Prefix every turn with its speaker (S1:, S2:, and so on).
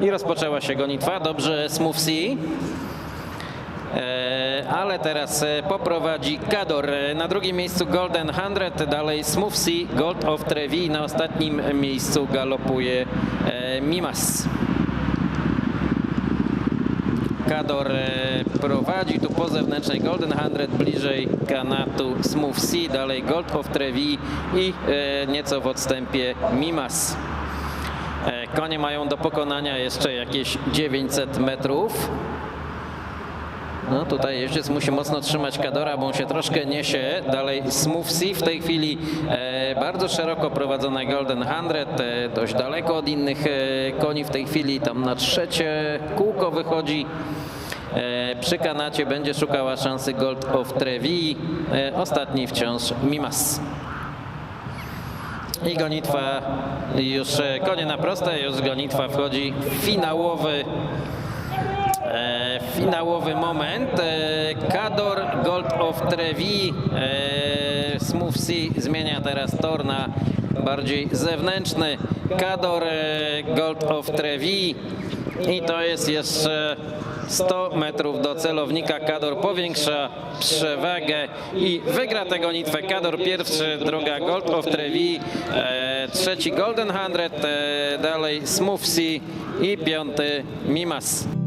S1: I rozpoczęła się gonitwa. Dobrze Smooth Sea. E, ale teraz e, poprowadzi Kador. E, Na drugim miejscu Golden 100, dalej Smooth Sea, Gold of Trevi. Na ostatnim miejscu galopuje Mimas. Kador prowadzi tu po zewnętrznej Golden 100, bliżej kanatu Smooth Sea, dalej Gold of Trevi i nieco w odstępie Mimas. E, Konie mają do pokonania jeszcze jakieś 900 metrów. No tutaj jeździec musi mocno trzymać Kadora, bo on się troszkę niesie. Dalej Smooth Sea w tej chwili e, bardzo szeroko prowadzona Golden 100, e, dość daleko od innych e, koni w tej chwili, tam na trzecie kółko wychodzi. E, przy kanacie będzie szukała szansy Gold of Trevi, e, ostatni wciąż Mimas. I gonitwa już, e, konie na proste, już gonitwa wchodzi w finałowy E, finałowy moment. E, Kador Gold of Trevi. Smooth Sea zmienia teraz tor na bardziej zewnętrzny. Kador e, Gold of Trevi. I to jest jeszcze 100 metrów do celownika. Kador powiększa przewagę i wygra tę gonitwę. Kador pierwszy, druga Gold of Trevi, e, trzeci Golden 100, e, dalej Smooth Sea i piąty Mimas.